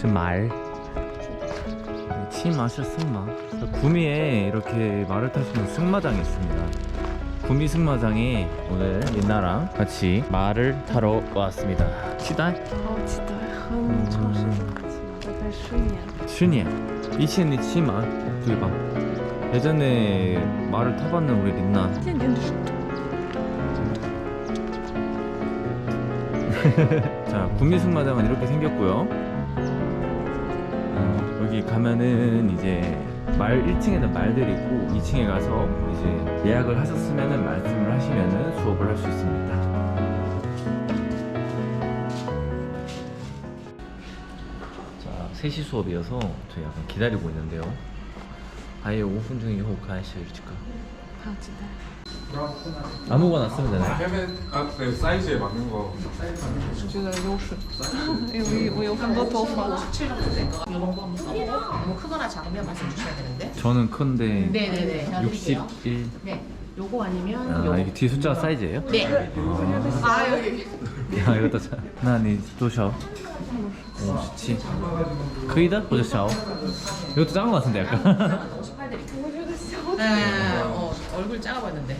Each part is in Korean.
马，是말 치마是 승마. 구미에 이렇게 말을 탈 수 있는 승마장이 있습니다. 구미 승마장에 오늘 민나랑 같이 말을 타러 왔습니다. 시달 好期待，很长时间没骑马，大概十年。 슈니야. 이치엔니 치마. 저기 봐. 예전에 말을 타봤는 우리 민나. 渐渐的是 자, 구미 승마장은 이렇게 생겼고요. 어, 여기 가면은 이제 말 1층에는 말들이 있고 2층에 가서 이제 예약을 하셨으면은 말씀을 하시면은 수업을 할 수 있습니다. 자, 3시 수업이어서 저희 약간 기다리고 있는데요. 아예 5분 중에 5칸씩 好期待。 아무거나 쓰면 되나요? 아, 아, 네, 사이즈에 맞는 거. 너무 크거나 작으면 말씀 주셔야 되는데. 저는 큰데 61. 네. 요거 아니면 아, 요거. 이게 뒤 숫자가 사이즈예요? 네. 아, 아 여기. 야, 이것도 참. 나니 도셔. 57. 크이다? 보셨죠? 이것도 작은 것 같은데 약간. 58 드릴게요. 네. 어, 얼굴 작아 보였는데.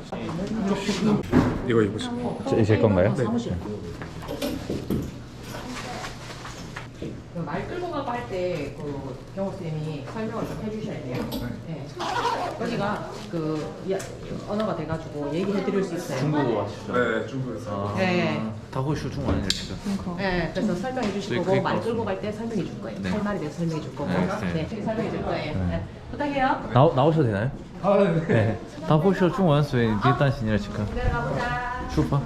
이거 입으시고. 제, 제 건가요? 네. 말 끌고 가고 할 때 그 경호 쌤이 설명을 좀 해주셔야 돼요. 네. 여기가 그 이- 언어가 돼가지고 얘기해 드릴 수 있어요. 중국어 하시죠? 네, 중국에서. 네. 다호쇼 중국 아니에요, 지금? 네, 그래서 설명해 주실 거고 말거 끌고 갈 때 설명해 줄 거예요. 네. 할 말에 대해서 설명해 줄 거고. 네, 네. 네, 설명해 줄 거예요. 네. 부탁해요. 나, 나오셔도 되나요? 아, 네. 다호쇼 중국所以别担心了，지금 내려가 보자. 出发。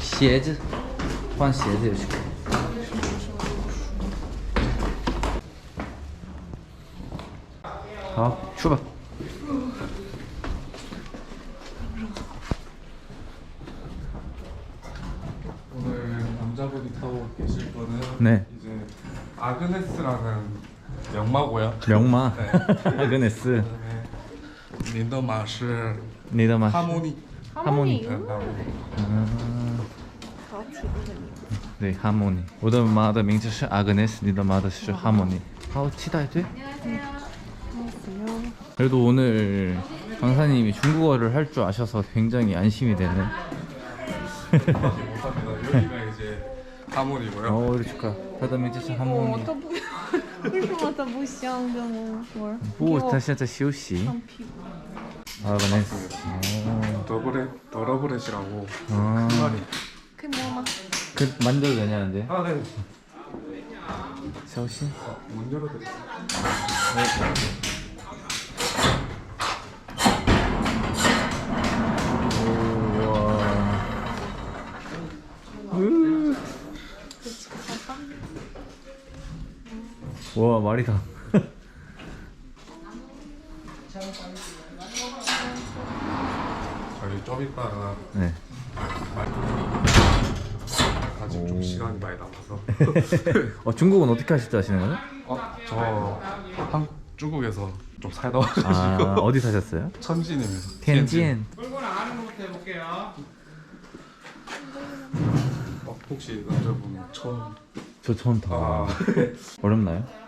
鞋子，换鞋子就行。好，出吧。 오늘 남자분이 타고 계실 거는 네. 이제 아그네스라는 명마고요. 명마. 그건 S. 린더마 是 리더마. 하모니. 하모니. 네, 하모니. 네, 우더마의 명칭은 아그네스, 리더마의 하모니. 아우 티다 돼? 그래도 오늘 강사님이 중국어를 할 줄 아셔서 굉장히 안심이 되네. 못합니다. 여기가 이제 하모니고요. 어, 우리 축하. 다음에 진짜 하모니. 我都不，为什么它不像跟我说？不，给我他现在休息。放屁股。 아그네스 어. 더블렛, 더러블렛이라고. 아.可以摸吗？ 그 만져도 되냐는데? 아, 네. 샤오신? 문 열어드릴게요. 우 와. 와 말이다. 저희 좀 이따가 네. 아직 좀 시간이 많이 남아서. 어 중국은 어떻게 하실 줄 아시는 거죠? 어, 저 한, 중국에서 좀 살다 와가지고. 아 어디 사셨어요? 천진입니다. 텐지엔. 어, 혹시 남자분 처음? 저 처음 타. 아, 어렵나요?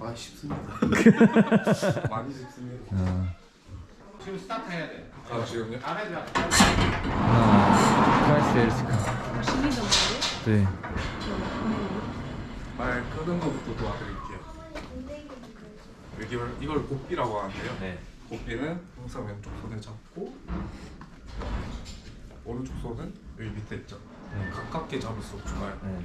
아 쉽습니다. 많이 쉽습니다. 어. 지금 스타트 해야 돼. 아 지금요? 안 해도 하나, 둘, 셋, 넷. 힘이 넘는데? 네. 말 끄는 것부터 도와드릴게요. 이걸 이걸 곱비라고 하는데요. 네. 곱비는 항상 왼쪽 손에 잡고 오른쪽 손은 여기 밑에 있죠. 네. 가깝게 잡을 수 없지만 네.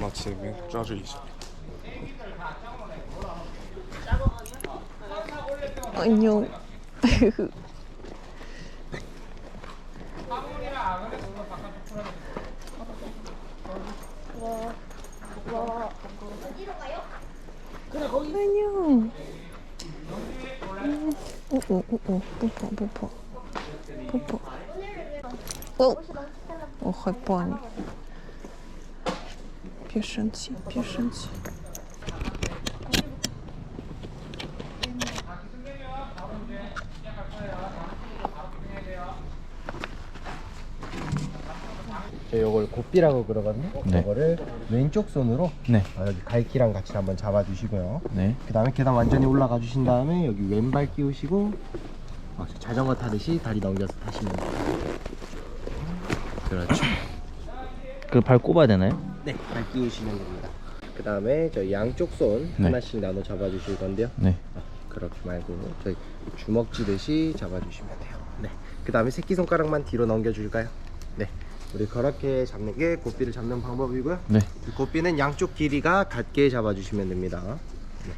마치 짜주 이시. 안녕. 안녕. 오오오오 뽀뽀 뽀뽀 뽀뽀. 어, 我会抱你。别生气，别生气。 저 요걸 고삐라고 그러거든요. 네. 이거를 왼쪽 손으로 네. 어, 여기 갈기랑 같이 한번 잡아주시고요. 네. 그 다음에 계단 완전히 올라가 주신 다음에 여기 왼발 끼우시고 어, 자전거 타듯이 다리 넘겨서 타시면 돼요. 그렇죠. 그 발 꼽아야 되나요? 네, 발 끼우시면 됩니다. 그 다음에 저 양쪽 손 네. 하나씩 나눠 잡아주실 건데요. 네. 어, 그렇게 말고 저희 주먹 쥐듯이 잡아주시면 돼요. 네. 그 다음에 새끼 손가락만 뒤로 넘겨줄까요? 네. 우리 그렇게 잡는 게 고삐를 잡는 방법이고요. 네. 이 고삐는 양쪽 길이가 같게 잡아주시면 됩니다. 네.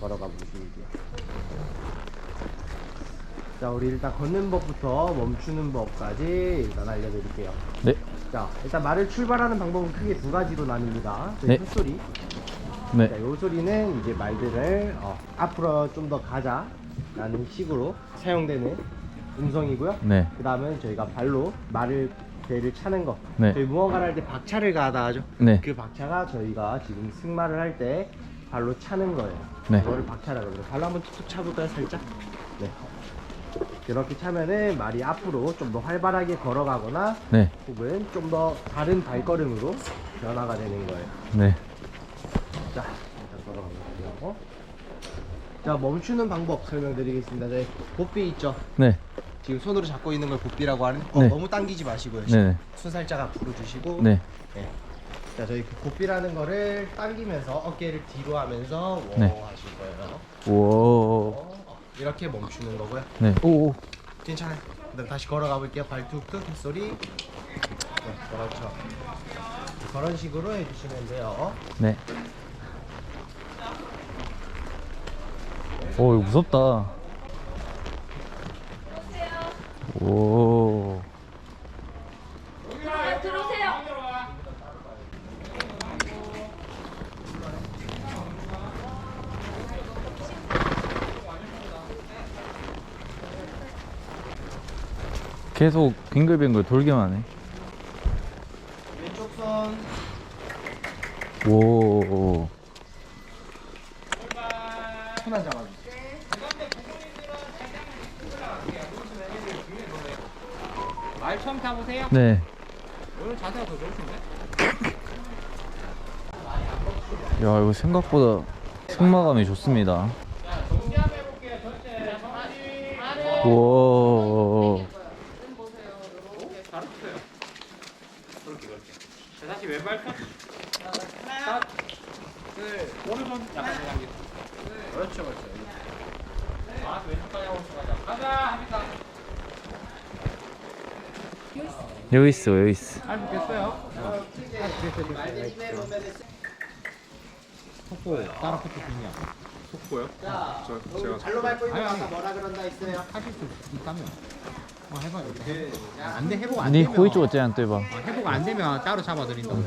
걸어가 보시고요. 자, 우리 일단 걷는 법부터 멈추는 법까지 일단 알려드릴게요. 네. 자, 일단 말을 출발하는 방법은 크게 두 가지로 나뉩니다. 저희 네. 헛소리. 네. 자, 요 소리는 이제 말들을 어, 앞으로 좀 더 가자 라는 식으로 사용되는 음성이고요. 네. 그 다음은 저희가 발로 말을 배를 차는 거. 네. 저희 무언가를 할 때 박차를 가하다 하죠. 네. 그 박차가 저희가 지금 승마를 할 때 발로 차는 거예요. 네. 그거를 박차라 그러죠. 발로 한번 툭툭 차볼까요, 살짝? 네. 이렇게 차면은 말이 앞으로 좀 더 활발하게 걸어가거나 네. 혹은 좀 더 다른 발걸음으로 변화가 되는 거예요. 네. 자, 일단 걸어가볼게요. 자, 멈추는 방법 설명드리겠습니다. 네, 고삐 있죠? 네. 지금 손으로 잡고 있는 걸 고삐라고 하는. 어, 네. 너무 당기지 마시고요. 네. 손 살짝 앞으로 주시고. 네. 네. 자, 저희 그 고삐라는 거를 당기면서 어깨를 뒤로 하면서 워 네. 하실 거예요. 오. 어, 이렇게 멈추는 거고요. 네. 오. 오. 괜찮아요. 그다음 다시 걸어가 볼게요. 발 툭툭 빗소리. 네, 그렇죠. 그런 식으로 해주시면 돼요. 네. 오, 이거 무섭다. 오. 계속 빙글빙글 돌기만 해. 왼쪽 손. 오. 손만 잡아주세요. 말 처음 타보세요. 네. 오늘 자세가 더 좋으신데? 야, 이거 생각보다 승마감이 좋습니다. 정지함 해볼게요. 전체 하나씩 오. 잘했어요. 그렇게 그렇게. 자, 다시 왼발 턴. 하나, 둘, 오른손 약간 내려가겠습니다. 그렇죠, 그렇죠. 아, 왼쪽까지 하고 있어. 가자. 가자. 합니다. 여기 있어, 여기 있어. 잘 붙겠어요? 속보 따라 속보 중이야. 속고요? 저 제가 발로 밟고 있는 거 아니, 아까 아니. 뭐라 그런다 했어요? 하실 수 있다면. 어, 해봐요. 안 돼, 해보고 안 니 되면. 호이 쪽어째안 떼봐. 어, 해보고 안 되면 따로 잡아드린다고.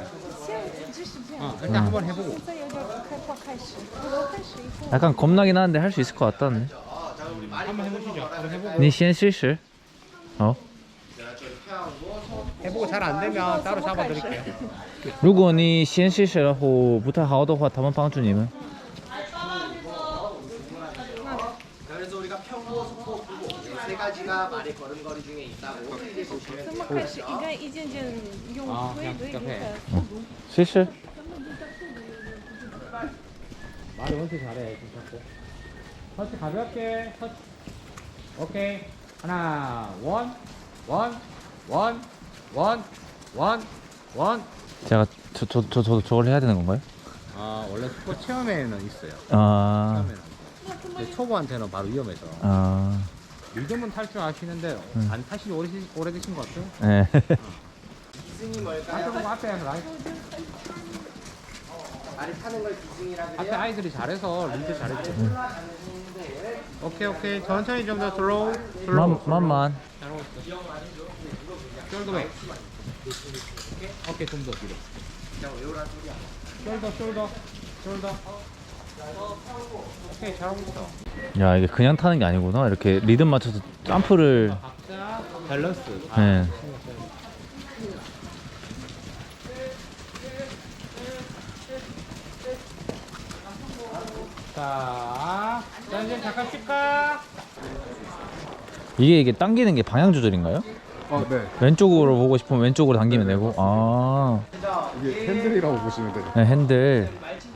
어, 일단 한번 해보고. 약간 겁나긴 하는데 할 수 있을 것 같다네. 한번 해보시죠. 한번 해보고. 你先试试. 어? 해보고 잘 안 되면 따로 잡아드릴게요. 如果你先试试然后不太好的话他们帮助你们 그래서 우리가 평고, 속고, 구고 세 가지가 말의 걸음걸이 중에 있다고 이제 보시면 怎么开始应该一件件用啊推对这样流的 试试 말을 원체 잘해, 괜찮고. 터치 가볍게, 터치. 오케이. 하나, 원, 원, 원, 원, 원, 원. 제가 저, 저, 저, 저도 저걸 해야 되는 건가요? 아, 원래 스포 체험에는 있어요. 아, 처음에는. 근데 초보한테는 바로 위험해서. 아, 요즘은 탈 줄 아시는데 안 타신 지 오래, 오래되신 것 같아요. 네. 기승이 뭘까요? 앞에 보고 앞에 아이, 말을 타는 걸 기승이라 앞에 그래요? 아이들이 잘해서 리드 잘했죠. 오케이 오케이 천천히 좀 더 슬로우 슬로우 만, 만만. 잘하고 있어 숄더 백 어깨 좀 더 뒤로 숄더 숄더 숄더 오케이 잘하고 있어 야, 이게 그냥 타는 게 아니구나. 이렇게 리듬 맞춰서 점프를. 각자 밸런스 네. 자, 자 이제 잠깐 쉴까? 이게 이게 당기는 게 방향 조절인가요? 아, 네. 왼쪽으로 보고 싶으면 왼쪽으로 당기면 되고. 아, 이게 핸들이라고 보시면 돼요. 네, 핸들.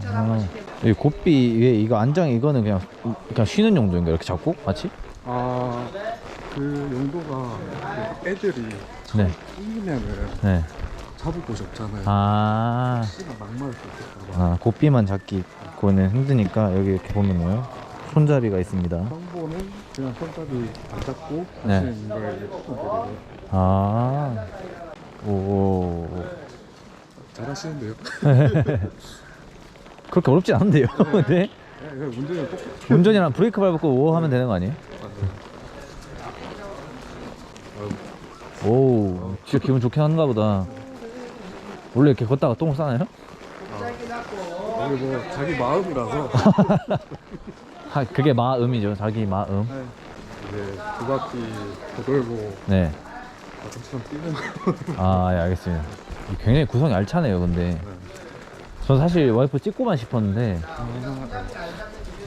아, 이 고삐 위에 이거 안장 이거는 그냥 그냥 쉬는 용도인가 이렇게 잡고 같이? 아, 그 용도가 그 애들이 네, 끼면은 네. 잡을 곳이 없잖아요. 아, 씨가 막말을 수. 아 고삐만 잡기 그거는 힘드니까 여기 이렇게 보면요 손잡이가 있습니다. 상보는 그냥 손잡이 안 잡고 네. 하시는. 아, 오, 잘하시는데요? 그렇게 어렵지 않은데요? 네. 네, 그냥 문제는 똑같아요. 운전이랑 브레이크 밟고 오 하면 되는 거 아니에요? 오, 진짜 기분 좋게 하는가 보다. 원래 이렇게 걷다가 똥을 싸나요? 이게 뭐 자기 마음이라서 하, 그게 마음이죠. 자기 마음. 이제 두 바퀴 돌고 네. 뛰는 거. 아, 예, 알겠습니다. 굉장히 구성이 알차네요, 근데. 전 사실 와이프 찍고만 싶었는데,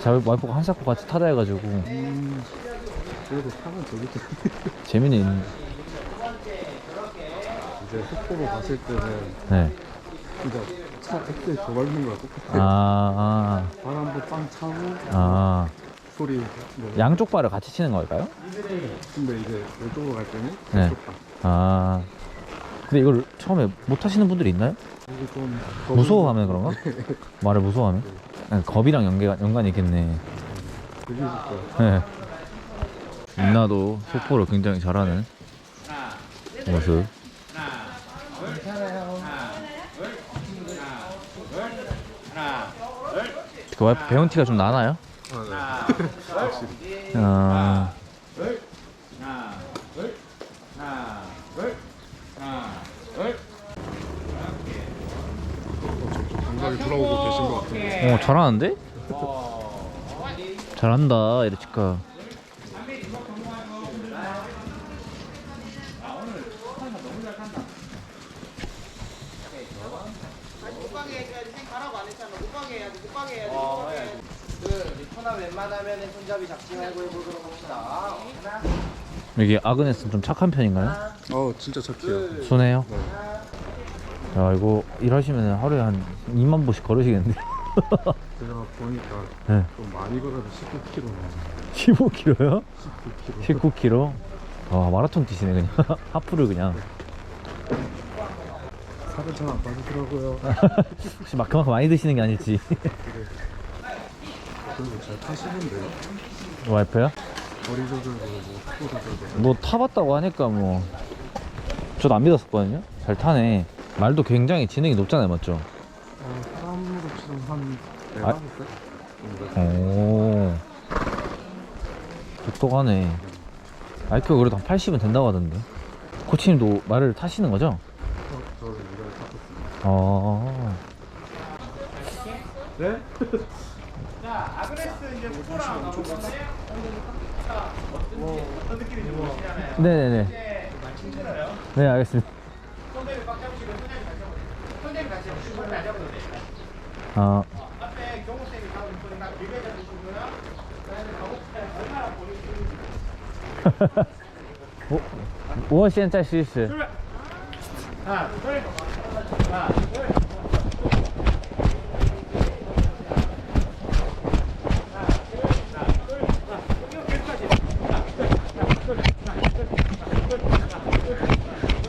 자, 와이프가 한사코 같이 타다 해가지고, 음, 그래도 타면 재밌죠. 재미는 있는. 이제 속도로 갔을 때는 네. 진짜 차 엑셀 더 밟는 거랑 똑같아요. 아, 바람도 빵 차고 아, 아. 소리 뭐 양쪽 발을 같이 치는 걸까요? 근데 이제 왼쪽으로 갈 때는 네. 왼쪽 발. 아. 근데 이걸 처음에 못 하시는 분들이 있나요? 이게 좀 무서워하면 그런가? 말을 무서워하면? 아니, 겁이랑 연계가, 연관이 있겠네. 되게 좋고요. 네. 인나도 속보를 굉장히 잘하는 모습. 그 와이프 배운 티가 좀 나나요? 아, 감각 돌아오고 계신 것 같은데. 어 잘하는데? 잘한다 이래치까. 그 리코나 웬만하면 손잡이 잡지 말고 해보도록 합시다. 하나, 여기 아그네스는 좀 착한 편인가요? 어 진짜 착해요. 순해요? 네. 야 이거 일하시면 하루에 한 2만 보씩 걸으시겠는데? 제가 보니까 네. 좀 많이 걸어도 19km 15kg요? 19km. 19kg? 아 마라톤 뛰시네 그냥 하프를 그냥 살은 잘안 빠지더라고요. 혹시 막 그만큼 많이 드시는 게 아닐지 그리고 잘 타시는데 와이프야? 거리 조절도 뭐 속도 조절도 뭐 타봤다고 하니까 뭐 저도 안 믿었었거든요 잘 타네 말도 굉장히 지능이 높잖아요 맞죠? 어, 사람으로 치면 한 아. 4, 5살 정도 오 똑똑하네 IQ가 그래도 한 80은 된다고 하던데 코치님도 말을 타시는 거죠? 어, 저는 이걸 탔었습니다 아 자, 아그네스 이제 후보랑 가볼까요? 자, 어떤 느낌인지 모르시잖아요. 네네네. 이제 힘들어요. 네 알겠습니다. 손대를 꽉 잡으시고 손잡이 같이 잡으세요. 손잡이 같이 잡으시고 손을 안 잡아도 돼요. 아 앞에 경호쌤이 가고 있으니까 길게 잡으시고요. 그다음에 가복차에 얼마나 보이시는지 我我现在试试。 하나, 둘, 하나, 둘.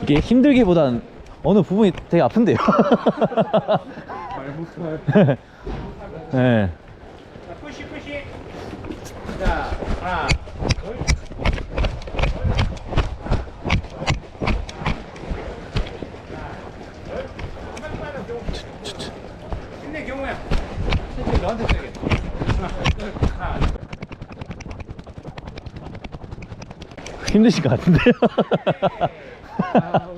이게 힘들기보단 어느 부분이 되게 아픈데요. 네. 자, 푸시 푸시. 자, 하나, 둘. 힘내 경우야. 천천히 너한테 써야겠다. 하나, 둘. 힘드신 것 같은데요. 아,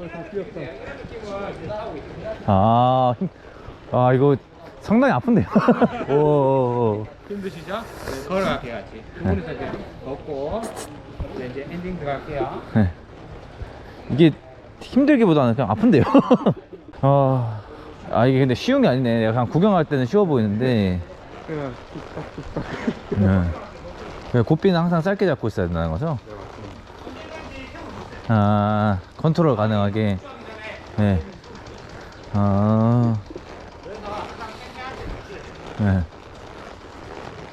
힘- 아 이거 상당히 아픈데요. 오. 힘드시죠? 네, 걸어갈게요, 같이. 두 분이서 이제 걷고, 이제, 이제 엔딩 들어갈게요. 네. 이게 힘들기보다는 그냥 아픈데요. 아, 아 이게 근데 쉬운 게 아니네. 내가 그냥 구경할 때는 쉬워 보이는데. 그냥 뚝딱뚝딱. 네. 그 고삐는 항상 짧게 잡고 있어야 된다는 거죠? 아, 컨트롤 가능하게. 네. 아. 네.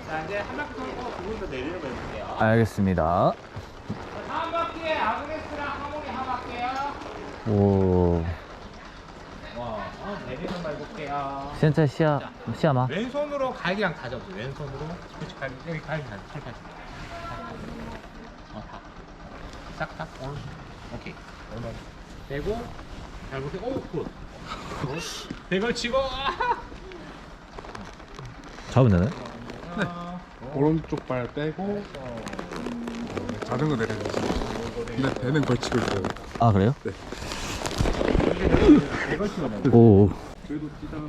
자, 이제 한 바퀴 돌고 두 분도 내리는 거 해볼게요. 알겠습니다. 한 바퀴에 아그네스랑 하모니 한 바퀴요. 오. 와, 어, 내리는 거 해볼게요. 现在下下吗？ 왼손으로 갈기랑 다 잡고 왼손으로 그렇지 갈기 여기 갈기 다 팔까지 어다 싹다 올 오케이 오늘 대고 잘 보세요 오굿 대걸 치고 아! 잡으면 되나요? 오른쪽 발 빼고 자전거 내리는 거. 근데 배는 걸치고 있어요. 아 그래요? 네. 오. 뛰다가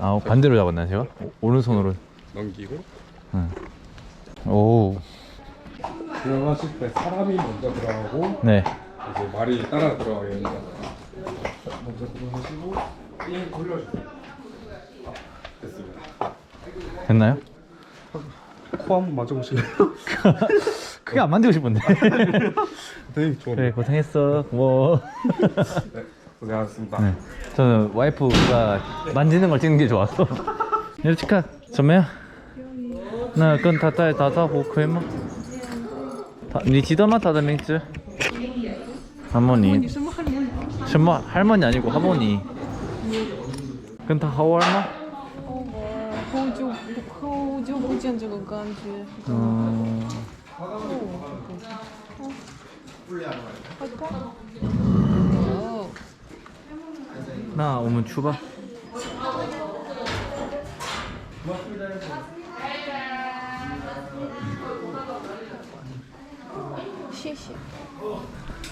아 반대로 잡았나요 제가? 오- 오른손으로. 넘기고 오. 들어가실 때 사람이 먼저 들어가고 네. 이제 말이 따라 들어가게 됩니다. 먼저 들어가시고 삥 돌려주세요. 됐습니다. 됐나요? 코 한번 맞아보실래요? 크게 안 만들고 싶은데. 선생님 좋은데. 그래 고생했어. 뭐. 네, 고생하셨습니다. 네. 저는 와이프가 만지는 걸 찍는 게 좋아서. 이렇게 怎么样？那跟他再打招呼可以吗？他你记得吗？他的名字？ 할머니. 什么很冷？ 什么 할머니 아니고 할머니. 跟他好玩吗？好久好久不见这个感觉。 음. 어. 那我们出吧。谢谢。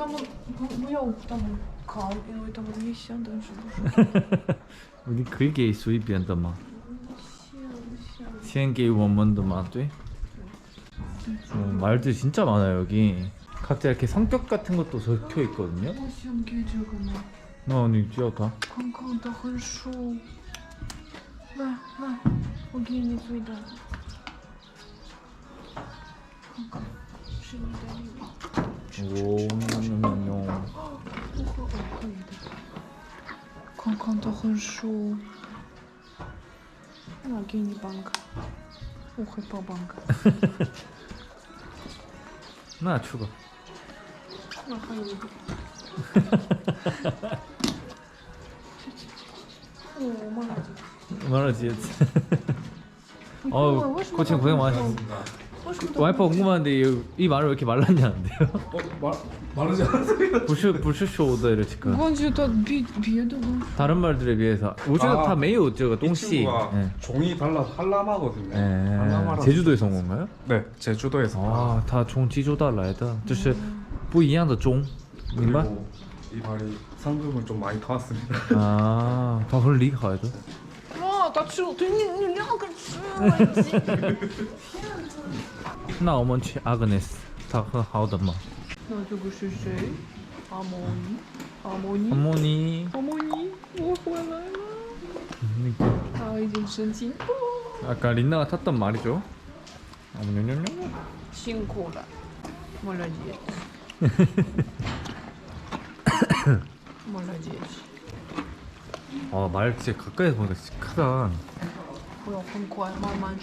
там, ну я там кал, и ну это вот не сян даже. 우리 그게 말들 진짜 많아요 여기. 각자 이렇게 성격 같은 것도 적혀 있거든요. 나 언니 뛰어가. 我，喵喵喵！不会的，框框都很熟。那给你帮个，我会帮帮个。那去吧。那还有一个。哈哈哈哈哈哈！我忘了。忘了几次？哦，快请回王先生。 싶은데 와이퍼 궁금한데 이, 이 말을 왜 이렇게 말랐냐는데요? 어, 마, 마르지 않았어요? 부슈 부슈쇼 오더를 지금 뭔지 다 비, 비에도 다른 말들에 비해서 우주가 아, 다 매우 우주가 이 동시. 네. 종이 달라 한라마거든요. 예. 제주도에서 온 건가요? 네, 제주도에서. 아, 다 종지조다 라이다. 就是不一样的종 민박? 이 말이 상금을 좀 많이 타왔습니다. 아, 다 그런 리가 가야 와나 지금 되니 그냥 그렇지 나 어머니 아그네스 다그 하우더마 나 저거 실세 아모니 아모니 어머니 어머니 오호라라 아이진 신신 아까 린나가 탔던 말이죠 어머니뇨뇨 신코라 몰라지 몰라지 아말 진짜 가까이 보니까 진짜 크다 뭐야 그럼 고알만만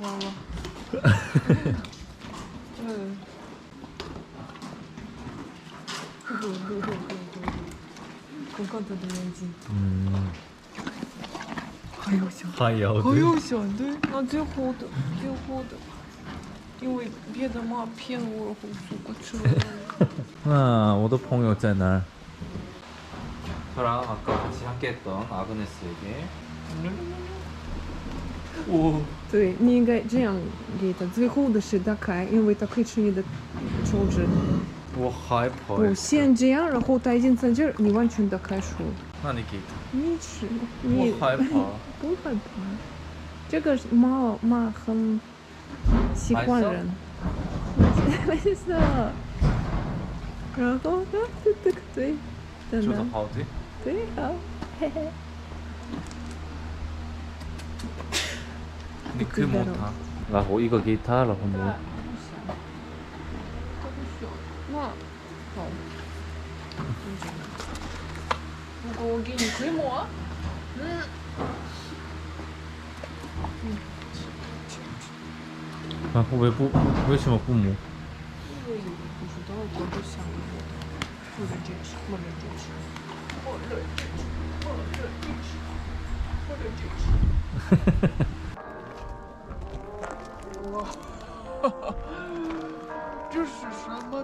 完了。嗯。呵呵呵呵呵。我看他的眼睛， 음, 还有小， 하이아우드. 还有小，对，那最后的，最后的，因为别的妈骗我，然后说我吃了。 아, 오더 펑이在哪儿? 저랑 아까 같이 함께했던 아그네스에게. 我对你应该这样给他，最后的是打开，因为他可以吃你的手指。我害怕。我，先这样，然后他已经在这儿，你完全打开手。那你给他。你吃，你。我害怕。不害怕，这个猫猫很喜欢人。没事。然后呢，对对对，真的。好对。对啊，嘿嘿。Никакви монта. Лахо, ига гитара, лахо мо. 이거 여기 그게 뭐야? 음. 아, 왜, 뭐, 왜 심어, 뿜모?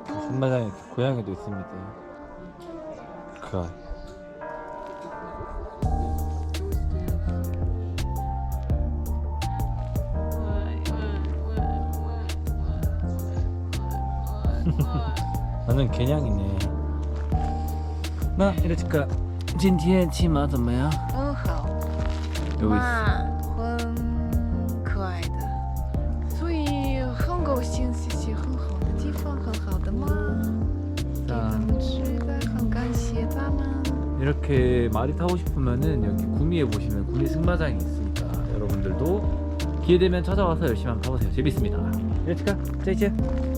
승마장에 고양이도 있습니다. 그 나는 개냥이네. 나 이러니까 今天骑马怎么样?很好， 여기 있어. 이렇게 말이 타고 싶으면은 여기 구미에 보시면 구미 승마장이 있으니까 여러분들도 기회 되면 찾아와서 열심히 한번 가보세요. 재밌습니다. 이러니까 再见.